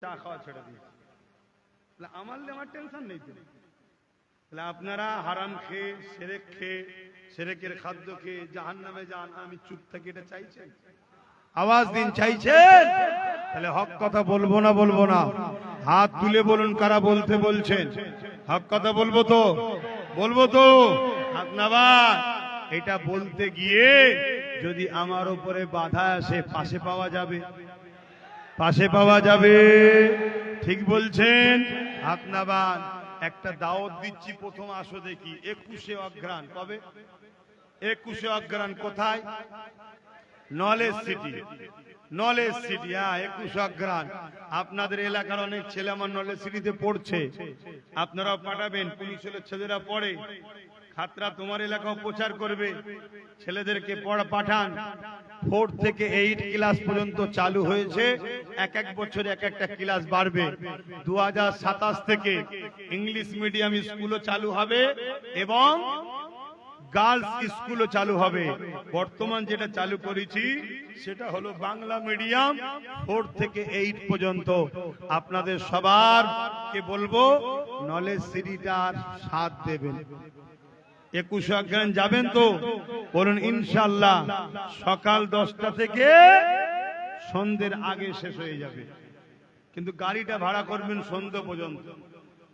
চা খাওয়া ছেড়ে দিয়েছি। তাহলে আমার আমার টেনশন নেই তো। তাহলে আপনারা হারাম খেয়ে, সেরেক খেয়ে, সেরেকের খাদ্য খেয়ে জাহান নামে যান, আমি চুপ থাকি, এটা চাইছেন? আওয়াজ দিন, চাইছেন? তাহলে হক কথা বলব না বলব না? হাত তুলে বলুন কারা বলতে বলছেন। হক কথা বলব তো? বলব তো? এটা বলতে গিয়ে যদি আমার উপরে বাধা আসে, পাশে পাওয়া যাবে। পাশে পাওয়া যাবে। ঠিক বলছেন? আপনাবান একটা দাওয়াত দিচ্ছি প্রথম আসো দেখি একুশে অগ্রাণ কবে? একুশে অগ্রাণ কোথায়? Knowledge city. নলেজ সিটি হ্যাঁ একুশ অগ্রাণ আপনাদের এলাকার অনেক ছেলে আমার নলেজ সিটিতে পড়ছে। আপনারাও পাঠাবেন, পুলিশ হলে ছেলেরা পড়ে। খাতরা তোমার এলাকাও প্রচার করবে। ছেলেদেরকে পড়া পাঠান। ফোর থেকে এইট ক্লাস পর্যন্ত চালু হয়েছে। এক এক বছর এক একটা ক্লাস বাড়বে। দু হাজার সাতাশ থেকে ইংলিশ মিডিয়াম স্কুলও চালু হবে এবং গার্লস স্কুলও চালু হবে। বর্তমান যেটা চালু করেছি, সেটা হলো বাংলা মিডিয়াম ফোর থেকে এইট পর্যন্ত। আপনাদের সবার কে বলব, নলেজ সিটিটার সাথ দেবেন। একুশ অজ্ঞান যাবেন তো? বলুন ইনশাল্লাহ সকাল দশটা থেকে সন্ধ্যের আগে শেষ হয়ে যাবে। কিন্তু গাড়িটা ভাড়া করবেন সন্ধ্যে পর্যন্ত।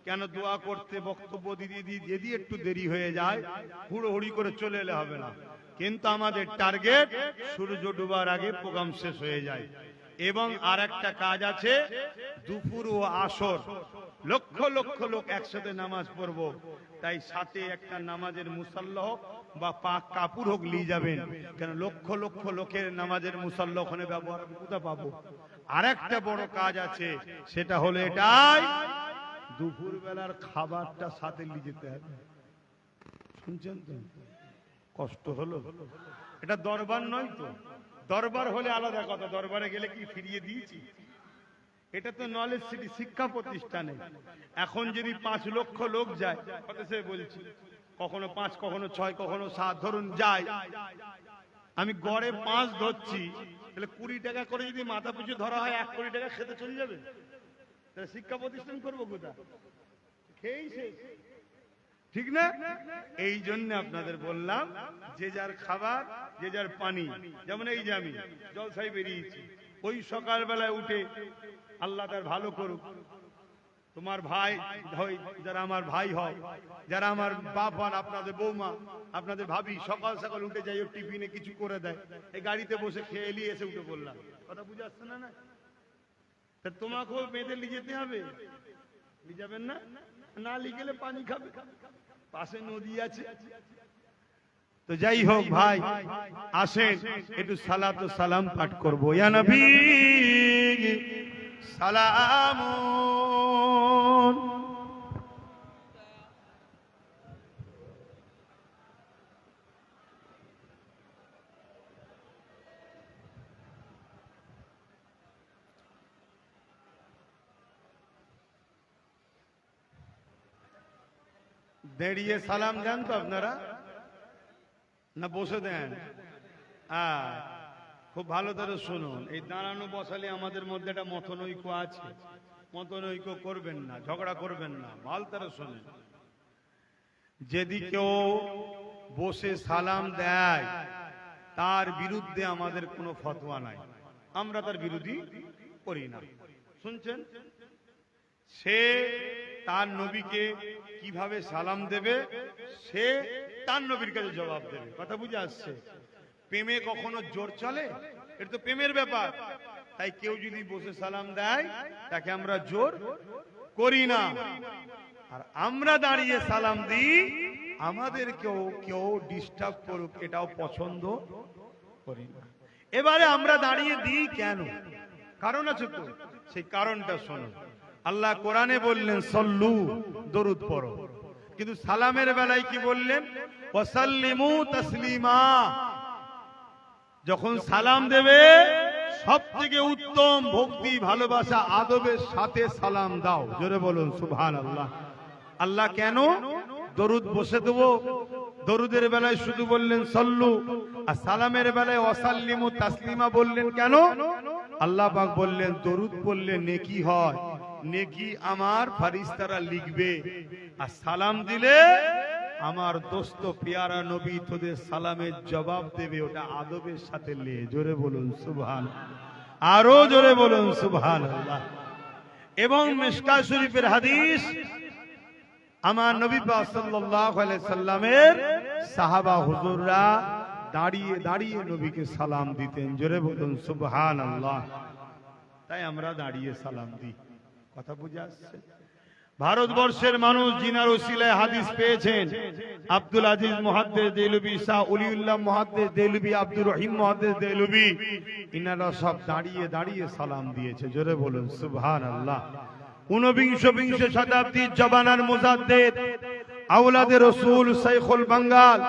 কেন দোয়া করতে বক্তব্য দিয়ে দিয়ে যদি একটু দেরি হয়ে যায়, হুড়োহুড়ি করে চলে এলে হবে না। কিন্তু আমাদের টার্গেট, সূর্য ডুবার আগে প্রোগ্রাম শেষ হয়ে যায়। এবং আর একটা কাজ আছে, দুপুর ও আসর। লক্ষ লক্ষ লোক একসাথে নামাজ পড়ব। তাই সাথে একটা নামাজের মুসাল্লা হোক বা পাক কাপুর হোক নিয়ে যাবেন। কেন লক্ষ লক্ষ লোকের নামাজের মুসাল্লা ওখানে ব্যবহার কোথা পাবো। আর একটা বড় কাজ আছে, সেটা হলো এটাই দুপুর বেলার খাবারটা সাথে নিয়ে যেতে হবে। শুনছেন তো? কষ্ট হলো। এটা দরবার নয় তো? দরবার হলে আলাদা কথা, দরবারে গেলে কি ফিরিয়ে দিয়েছি? এটা তো নলেজ সিটি শিক্ষা প্রতিষ্ঠানে। এখন যদি পাঁচ লক্ষ লোক যায় সে বলছি, কখনো পাঁচ, কখনো ছয়, কখনো সাত, ধরুন যায়। আমি গড়ে পাঁচ ধরছি, তাহলে কুড়ি টাকা করে যদি মাথা পিছু ধরা হয়, এক কোটি টাকা খেতে চলে যাবে? তাহলে শিক্ষা প্রতিষ্ঠান করব কোথা খেয়েই শেষ। ঠিক না? এই জন্য আপনাদের বললাম, যে যার খাবার, যে যার পানি, যেমন এই যে আমি জলসাই বেরিয়েছি। ওই সকালবেলায় উঠে আল্লাহ তার ভালো করুক। তোমার ভাই যারা আমার ভাই হয় যারা আমার বাপ হন, আপনাদের বৌমা, আপনাদের ভাবি, সকাল সকাল উঠে যাই টিফিনে কিছু করে দেয়। এই গাড়িতে বসে খেয়ে এলিয়ে এসে উঠে বললাম কথা বুঝে আসছে না না? তা তোমাকেও বেঁধে নিয়ে যেতে হবে। নিয়ে যাবেন না? না লিয়ে গেলে পানি খাবে। পাশে নদী আছে। তো যাই হোক ভাই, আসেন, একটু সালাত সালাম পাঠ করব। ইয়া নবী সালাম দাঁড়িয়ে সালাম দেন তো আপনারা? না বসে দেন। হ্যাঁ খুব ভালো করে শুনুন। এই দাঁড়ানো বসালে আমাদের মধ্যে একটা মতনৈক্য আছে। মতনৈক্য করবেন না, ঝগড়া করবেন না, ভালো তারা শুনুন। যদি কেউ বসে সালাম দেয়, তার বিরুদ্ধে আমাদের কোনো ফতোয়া নাই। আমরা তার বিরোধী করি না। শুনছেন? সে তার নবীকে কীভাবে সালাম দেবে, সে তার নবীর কাছে জবাব দেবে। কথা বুঝে আসছে? প্রেমে কখনো জোর চলে? এটা তো প্রেমের ব্যাপার। তাই কেউ যদি বসে সালাম দেয়, তাকে আমরা জোর করি না। আর আমরা দাঁড়িয়ে সালাম দিই আমাদের কেউ কেউ ডিস্টার্ব করুক, এটাও পছন্দ করি না। এবারে আমরা দাঁড়িয়ে দিই কেন? কারণ আছে তো, সেই কারণটা শোনো। আল্লাহ কোরআনে বললেন, সল্লু, দরুদ পড়ো। কিন্তু সালামের বেলায় কি বললেন? ওয়াসাল্লিমু তাসলিমা। যখন সালাম দেবে সব থেকে উত্তম ভক্তি ভালোবাসা আদবের সাথে সালাম দাও। জোরে বলুন সুবহান আল্লাহ আল্লাহ কেন দরুদ বসে দেবো? দরুদের বেলায় শুধু বললেন সল্লু। আর সালামের বেলায় অসাল্লিমু তাসলিমা বললেন কেন? আল্লাহ পাক বললেন দরুদ পড়লে নেকি হয়। নেকি আমার ফারিস্তারা লিখবে। আর সালাম দিলে আমার দোস্ত পেয়ারা নবী তোদের সালামের জবাব দেবে, ওটা আদবের সাথে লে জোরে বলুন সুবহান আরও জোরে বলুন সুবহান এবং মিশকা শরীফের হাদিস, আমার নবী সাল্লামের সাহাবা হুজুররা দাঁড়িয়ে দাঁড়িয়ে নবীকে সালাম দিতেন, জোরে বলুন, সুবহানাল্লাহ। তাই আমরা দাঁড়িয়ে সালাম দিই। কথা বুঝে আসছে? ভারতবর্ষের মানুষ জিনার ওসিলায় হাদিস পেয়েছেন। আব্দুল আজিজ মুহাদ্দিস দেলুবি, শাহ উলিউল্লাহ মুহাদ্দিস দেলুবি, আব্দুর রহিম মুহাদ্দিস দেলুবি, ইনারা সব দাঁড়িয়ে দাঁড়িয়ে সালাম দিয়েছে। জোরে বলুন, সুবহানাল্লাহ। ঊনবিংশ বিংশ শতাব্দীর জবানার মুজাদ্দেদ আউলাদের রসুল শাইখুল বাঙ্গাল,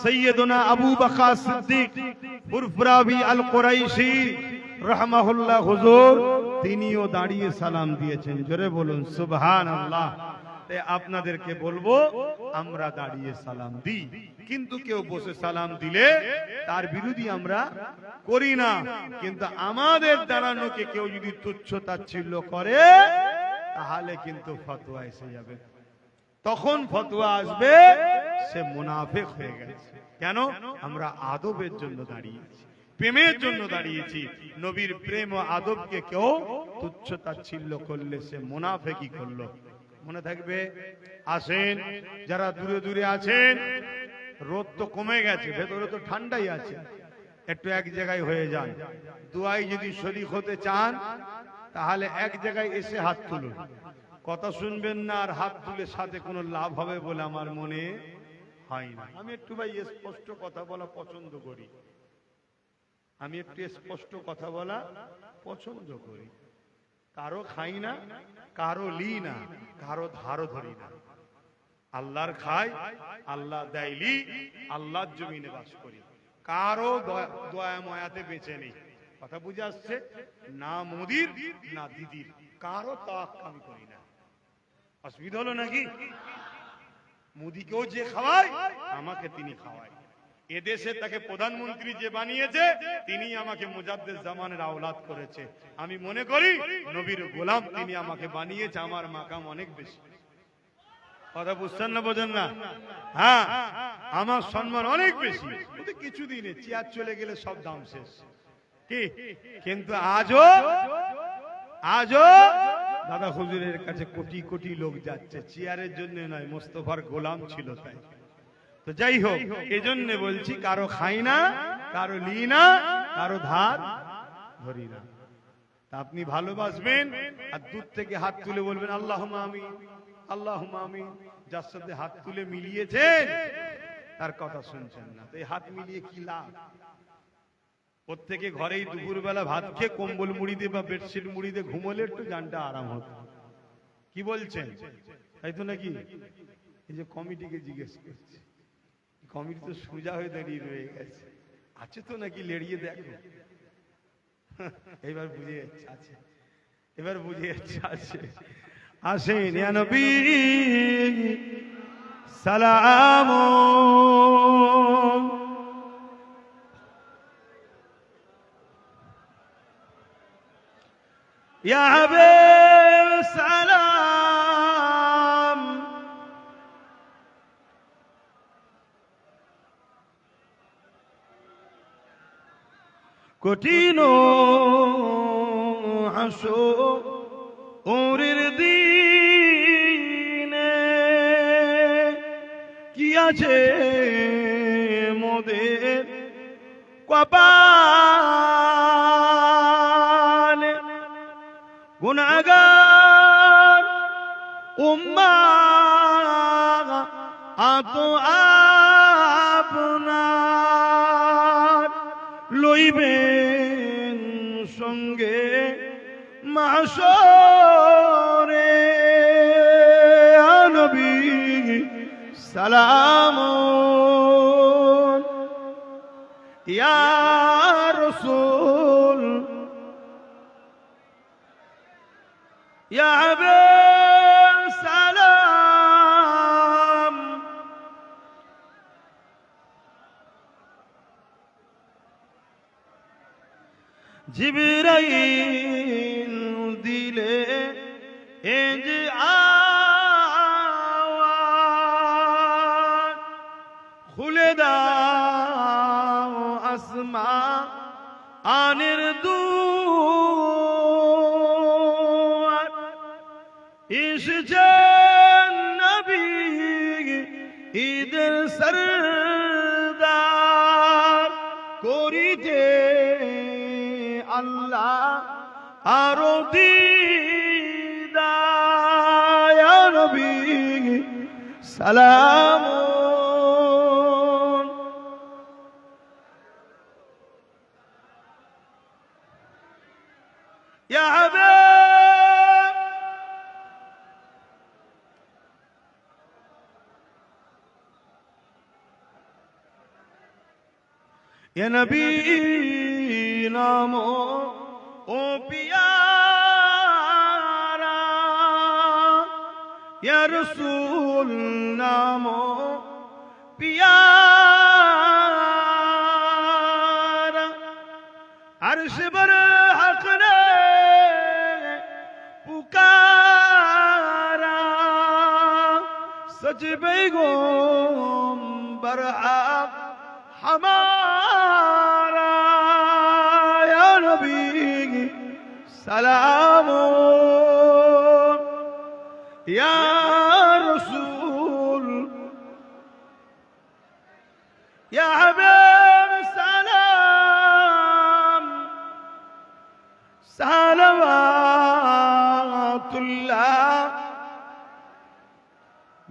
সৈয়দনা আবু বকর সিদ্দিক ফুরফুরাবি আল কুরাইশি রহমাহুল্লাহ হুজুর। তিনিও দাঁড়িয়ে সালাম দিয়েছেন। জোরে বলুন, সুবহানাল্লাহ। তাই আপনাদেরকে বলব, আমরা দাঁড়িয়ে সালাম দিই। কিন্তু কেউ বসে সালাম দিলে তার বিরোধী আমরা করি না। কিন্তু আমাদের দাঁড়ানোকে কেউ যদি তুচ্ছ তাচ্ছিল্য করে, তাহলে কিন্তু ফতোয়া এসে যাবে। তখন ফতোয়া আসবে, সে মুনাফেক হয়ে গেছে। কেন? আমরা আদবের জন্য দাঁড়িয়েছি। প্রেমের জন্য দাঁড়িয়েছি। নবীর প্রেম ও আদবকে কেউ তুচ্ছ তাচ্ছিল্য করলে সে মোনাফেকি করল। মনে থাকবে? আসেন যারা দূরে দূরে আছেন রোদ তো কমে গেছে ভেতরে তো ঠান্ডাই আছে। একটু এক জায়গায় হয়ে যান। দুয়াই যদি শরীক হতে চান তাহলে এক জায়গায় এসে হাত তুলুন। কথা শুনবেন না আর হাত তুলে সাথে কোনো লাভ হবে বলে আমার মনে হয় না। আমি একটু ভাই স্পষ্ট কথা বলা পছন্দ করি। আমি একটু স্পষ্ট কথা বলা পছন্দ করি। কারও খাই না, কারও লি না, কারও ধারও ধরি না। আল্লাহর খাই, আল্লাহ দেয়লি আল্লাহর জমিনে বাস করি। কারও দয়া- দয়া ময়াতে বেঁচে নেই। কথা বুঝে আসছে? না মোদির, না দিদির। কারও তাওয়াক্কা আমি করি না। অসুবিধা হলো নাকি? মোদিকেও যে খাওয়ায়, আমাকে তিনি খাওয়ায়। এদেশে তাকে প্রধানমন্ত্রী যে বানিয়েছে, তিনি আমাকে মুজাদ্দেদ জামানের আওলাদ করেছে। আমি মনে করি, নবীর গোলাম তিনি আমাকে বানিয়েছে, আমার মাকাম অনেক বেশি। কথা বুঝছেন না বোঝেন না? হ্যাঁ আমার সম্মান অনেক বেশি। কিছুদিনে চেয়ার চলে গেলে সব দাম শেষ। কি? কিন্তু আজও আজও দাদা হুজুরের কাছে কোটি কোটি লোক যাচ্ছে। চেয়ারের জন্য নয়, মোস্তফার গোলাম ছিল তাই। তো যাই হোক, এজন্য বলছি, কারও খাই না, কারও লি না, কারও ধার ধরি না। তা আপনি ভালোবাসবেন, আর দূর থেকে হাত তুলে বলবেন আল্লাহ আমি আল্লাহ আমি যার সাথে হাত তুলে মিলিয়েছেন, তার কথা শুনছেন না। তো এই হাত মিলিয়ে কি লাভ? প্রত্যেকে ঘরেই দুপুরবেলা ভাত খেয়ে কম্বল মুড়ি দিয়ে বা বেডশিট মুড়ি দিয়ে ঘুমোলে একটু জানটা আরাম হতো। কি বলছেন? তাই তো নাকি? এই যে কমিটিকে জিজ্ঞেস করছি। কমিটি তো সোজা হয়ে দাঁড়িয়ে রয়ে গেছে। আছে তো নাকি লেড়িয়ে দেখো? এবার বুঝে যাচ্ছে, আছে। এবার বুঝে যাচ্ছে, আছে। আসেন নবী। সালাম। ইয়া সালাম। কঠিন হাসো ওরের দিনে। কি আছে মোদের কপালে? গুনাগার উম্মা আত আপনার লইবেন মাসরে নবী সালাম। ইয়া রসুল ইয়া হাবিব এ যে سلام. يا عباد يا نبي. রসুল নাম পিয়ারা আরশ বর হক রে পুকারা সচ বেগম নবী সালাম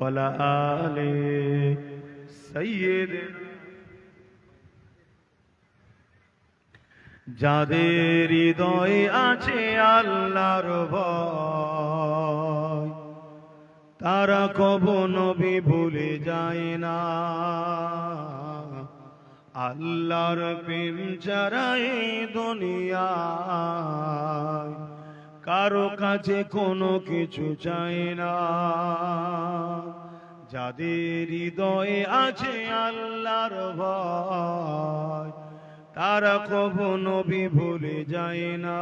ولا آل سيد যাদের হৃদয় আছে আল্লাহর ভয় তারা কব নবী ভুলে যায় না আল্লাহর প্রেম চারাই দুনিয়ায় কারও কাছে কোনো কিছু চাই না। যাদের হৃদয়ে আছে আল্লাহর ভয়, তারা কব নবী ভুলে যায় না।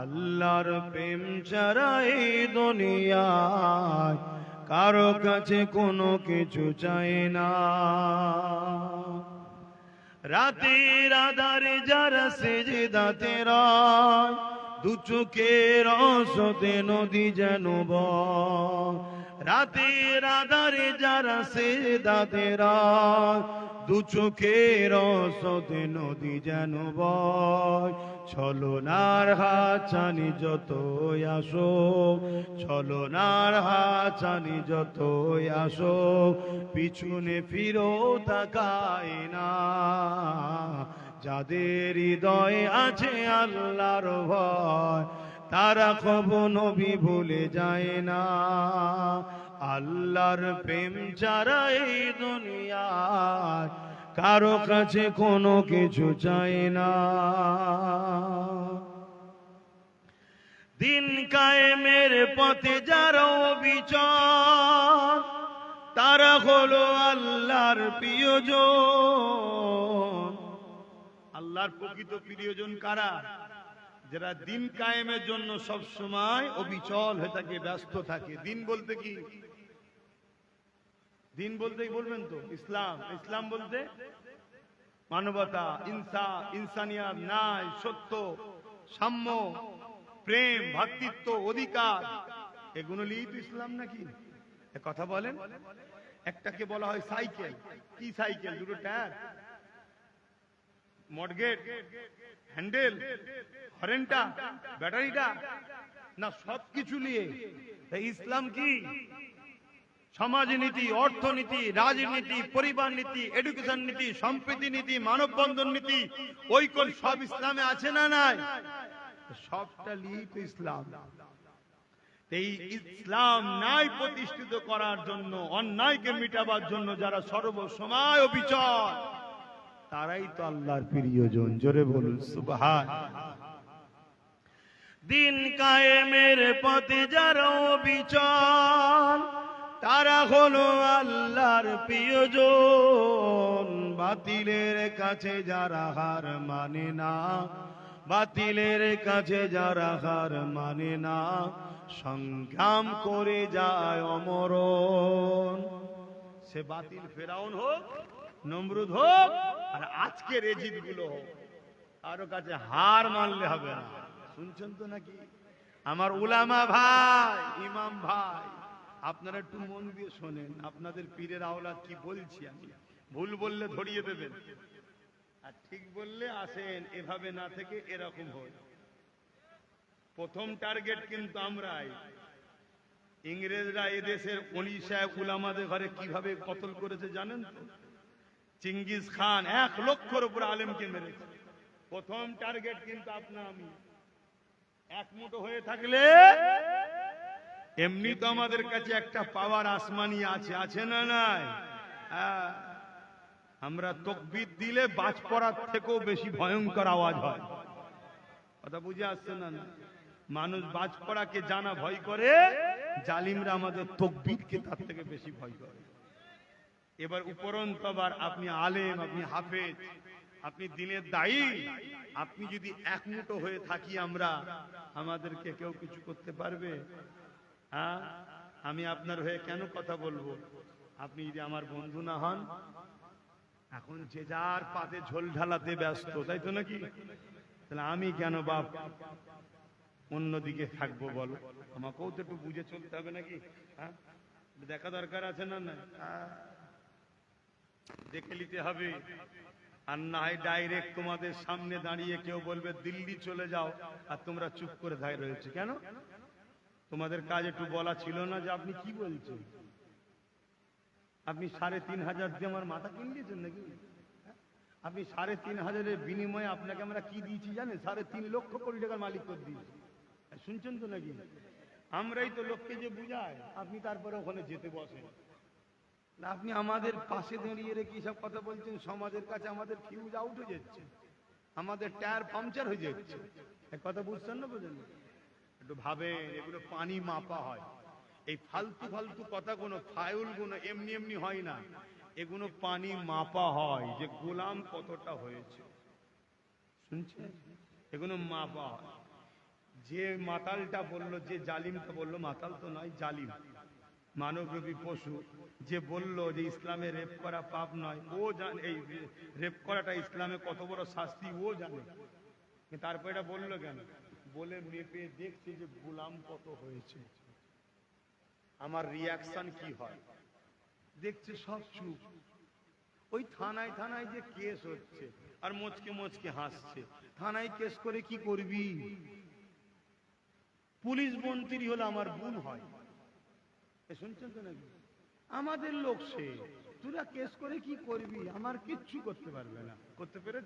আল্লাহর প্রেম ছাড়াই দুনিয়ায় কারও কাছে কোনো কিছু চায় না। রাতের আধারে যারা সেজে দাতে রায় দু চোখের রসতে নদী যেন বয়। রাতের আধারে যারা সে দাতে রায় দু চোখের রসতে নদী যেন বয়। ছলনার হাচানি যত আসো, ছলনার হাচানি যত আসো, পিছনে ফিরো তাকায় না। যাদের হৃদয় আছে আল্লাহর ভয়, তারা কব নবী ভুলে যায় না। আল্লাহর প্রেম ছাড়া এই দুনিয়ায় কারও কাছে কোনো কিছু চাই না। দিন কায়েমের পথে যারা বিচার তারা হলো আল্লাহর প্রিয়জন। আল্লাহর প্রকৃত প্রিয়জন কারা? যারা দিন কায়েমের জন্য সব সময় অবিচল হয়ে থাকে, ব্যস্ত থাকে। দিন বলতে কি? দিন বলতে বলবেন তো? ইসলাম। ইসলাম বলতে মানবতা, ইনসা, ইনসানিয়াত, ন্যায়, সত্য, সাম্য, প্রেম, ভ্রাতৃত্ব, অধিকার। এগুলো তো ইসলাম নাকি? কথা বলেন। একটাকে বলা হয় সাইকেল। কি সাইকেল? দুটো টায়ার? মডগেট হ্যান্ডেল, হরেনটা, ব্যাটারিটা, না সব কিছু নিয়ে ইসলাম কি? সমাজনীতি, অর্থনীতি, রাজনীতি, পরিবার নীতি এডুকেশন নীতি, সম্প্রীতি নীতি, মানববন্ধন নীতি, ঐক্য সব ইসলামে আছে না নাই? সবটা তো ইসলাম। এই ইসলাম ন্যায় প্রতিষ্ঠিত করার জন্য, অন্যায়কে মিটাবার জন্য যারা সর্বসময় অবিচল তারাই তো আল্লাহর প্রিয়জন। জোরে বলুন, সুবহান। দিন কায়েমের পথে যারা অবিচল, তারা হলো আল্লাহর প্রিয়জন। বাতিলের কাছে যারা হার মানে না, বাতিলের কাছে যারা হার মানে না, সংগ্রাম করে যায় অমরণ। সে বাতিল ফেরাউন হোক, নমরুদ হোক আর আজকেরগুলো হোক, কারও কাছে হার মানলে হবে না। শুনছেন তো নাকি? আমার উলামা ভাই, ইমাম ভাই, আপনারা একটু মন দিয়ে শোনেন, আপনাদের পীরের আওলাদ কি বলছি আমি? ভুল বললে ধরিয়ে দেবেন। আর ঠিক বললে আসেন, এভাবে না থেকে এরকম হয় প্রথম টার্গেট কিন্তু আমরাই। ইংরেজরা এদেশের সাহেব উলামাদের ঘরে কীভাবে কতল করেছে জানেন তো? চিঙ্গিস খান এক লক্ষর উপর আলেমকে মেরেছে। প্রথম টার্গেট কিন্তু আপনা আমি। এক মুঠো হয়ে থাকলে এমনি তো আমাদের কাছে একটা পাওয়ার আসমানি আছে আছে না নাই? হ্যাঁ। আমরা তকবির দিলে বাজ পড়ার থেকেও বেশি ভয়ঙ্কর আওয়াজ হয়। কথা বুঝে আসছে না না? মানুষ বাজ পড়াকে জানা ভয় করে, জালিমরা আমাদের তকবিরকে তার থেকে বেশি ভয় করে। এবার উপরন্ত আবার আপনি আলেম, আপনি হাফেজ, আপনি দিনের দায়ী। আপনি যদি এক মুঠো হয়ে থাকি আমরা, আমাদেরকে কেউ কিছু করতে পারবে? হ্যাঁ? আমি আপনার হয়ে কেন কথা বলব? আপনি যদি আমার বন্ধু না হন, এখন যে যার পাতে ঝোল ঢালাতে ব্যস্ত, তাই তো নাকি? তাহলে আমি কেন বাপ অন্যদিকে থাকব বলো? আমাকেও তো একটু বুঝে চলতে হবে নাকি? হ্যাঁ? দেখা দরকার আছে না না হ্যাঁ। দেখে নিতে হবে। আর না হয় ডাইরেক্ট তোমাদের সামনে দাঁড়িয়ে কেউ বলবে, দিল্লি চলে যাও। আর তোমরা চুপ করে দাঁড়িয়ে রয়েছে কেন? তোমাদের কাজ একটু বলা ছিল না যে আপনি কি বলছেন? আপনি সাড়ে তিন হাজার দিয়ে আমার মাথা কিনলিয়েছেন নাকি? আপনি সাড়ে তিন হাজারের বিনিময়ে আপনাকে আমরা কি দিয়েছি জানেন? সাড়ে তিন লক্ষ কোটি টাকার মালিক করে দিয়েছি। শুনছেন তো নাকি? আমরাই তো লোককে যে বুঝায় আপনি তারপরে ওখানে যেতে বসেন। আপনি আমাদের পাশে দাঁড়িয়ে রেখে সব কথা বলছেন, সমাজের কাছে আমাদের ফিউজ আউট হয়ে যাচ্ছে, আমাদের টায়ার পাংচার হয়ে যাচ্ছে। এক কথা বুঝছেন না বুঝেন একটু ভাবেন, এগুলো পানি মাপা হয়। এই ফালতু ফালতু কথা কোনো ফাইলগুলো এমনি এমনি হয় না। এগুলো পানি মাপা হয় যে গোলাম কতটা হয়েছে। শুনছেন? এগুলো মাপা হয়। যে মাতালটা বলল, যে জালিমটা বলল, মাতাল তো নয়, জালিম। মানবরূপী পশু যে বলল যে ইসলামে রেপ করা পাপ নয়, ও জানে, এই রেপ করাটা ইসলামে কত বড় শাস্তি, ও জানে। তারপর এটা বলল কেন? বলে মেপে দেখছে যে গোলাম কত হয়েছে। আমার রিয়াকশন কি হয়? দেখছে সব চুপ। ওই থানায় থানায় যে কেস হচ্ছে, আর মোচকে মোচকে হাসছে। থানায় কেস করে কি করবি? পুলিশ মন্ত্রী হলে আমার বোন হয়। শুনছেন তো নাকি? আমাদের লোক সে। তোরা কেস করে কি করবি? আমার কিচ্ছু করতে পারবে না। করতে পেরে?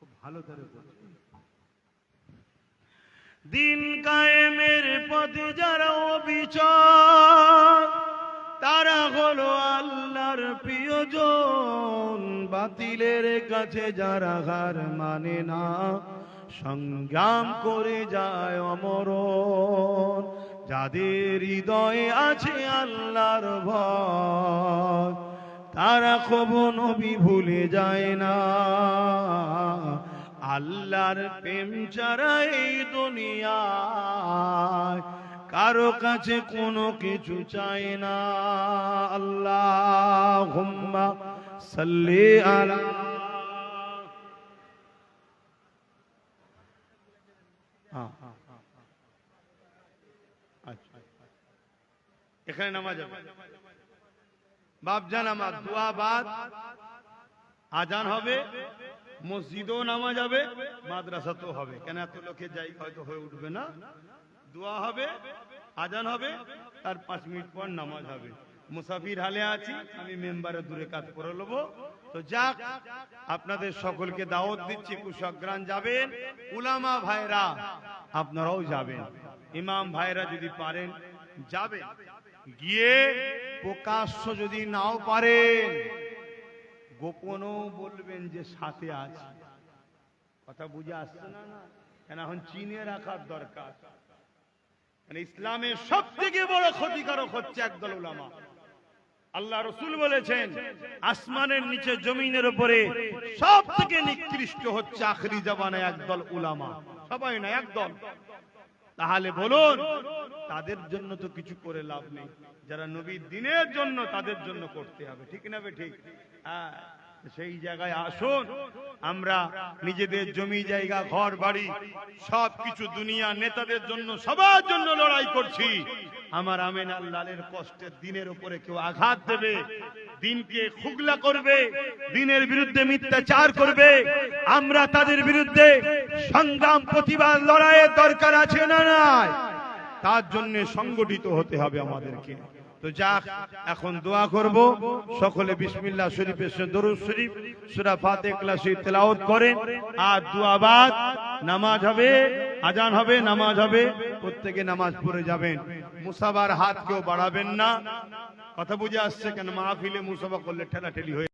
খুব ভালো করে দিন কায়েমের পথে যারা অবিচল, তারা হলো আল্লাহর প্রিয়জন। বাতিলের কাছে যারা হার মানে না, সংগ্রাম করে যায় অমরণ। যাদের হৃদয়ে আছে আল্লাহর ভয় তারা কবন নবী ভুলে যায় না। আল্লাহর প্রেম ছাড়া এই দুনিয়ায় কারও কাছে কোনো কিছু চায় না। আল্লাহ হুম্মা সাল্লি আলা হ্যাঁ, হ্যাঁ, হ্যাঁ, হ্যাঁ। আচ্ছা, আচ্ছা। এখানে নামাজ হবে। বাপজান আমার, দোয়া বাদ। আজান হবে, মসজিদও নামাজ হবে, মাদ্রাসাতেও হবে। কেন এত লোকে যাই, হয়তো হয়ে উঠবে না। দোয়া হবে, আজান হবে, তার পাঁচ মিনিট পর নামাজ হবে। মুসাফির হালে আছি, আমি মেম্বারে দূরে কাজ করে নেব। তো যাক, আপনাদের সকলকে দাওয়াত দিচ্ছি কুশগ্রান যাবেন। উলামা ভাইরা, আপনারাও যাবেন। ইমাম ভাইরা যদি পারেন যাবেন গিয়ে প্রকাশ্য যদি নাও পারেন, গোপনও বলবেন যে সাথে আছে। কথা বুঝে আসছে না কেন এখন চিনে রাখার দরকার। মানে ইসলামের সব থেকে বড় ক্ষতিকারক হচ্ছে একদল উলামা। আল্লাহ রসুল বলেছেন, আসমানের নিচে জমিনের উপরে সব থেকে নিকৃষ্ট হচ্ছে আখরি জবানে একদল উলামা। সবাই না, একদল। তাহলে বলুন, তাদের জন্য তো কিছু করে লাভ নেই। যারা নবীর দিনের জন্য তাদের জন্য করতে হবে, ঠিক না বে ঠিক? হ্যাঁ সেই জায়গায় আসুন, আমরা নিজেদের জমি, জায়গা, ঘর, বাড়ি সব কিছু দুনিয়া নেতাদের জন্য, সবার জন্য লড়াই করছি। আমার আমেন আল্লালের কষ্টের দিনের উপরে কেউ আঘাত দেবে দিনকে খুগলা করবে, দিনের বিরুদ্ধে মিথ্যাচার করবে। আমরা তাদের বিরুদ্ধে সংগ্রাম, প্রতিবাদ, লড়াইয়ের দরকার আছে না নাই? তার জন্য সংগঠিত হতে হবে আমাদেরকে। তো যাক, এখন দোয়া করব। সকলে বিসমিল্লা শরীফের দরুদ শরীফ, সুরা ফাতে ক্লাসে তেলাওত করেন। আর দোয়াবাদ নামাজ হবে, আজান হবে, নামাজ হবে, প্রত্যেকে নামাজ পড়ে যাবেন। মুসাবার হাত কেউ বাড়াবেন না। কথা বুঝে আসছে কেন, মাহফিলে মুসাফা করলে ঠেলাঠেলি হয়ে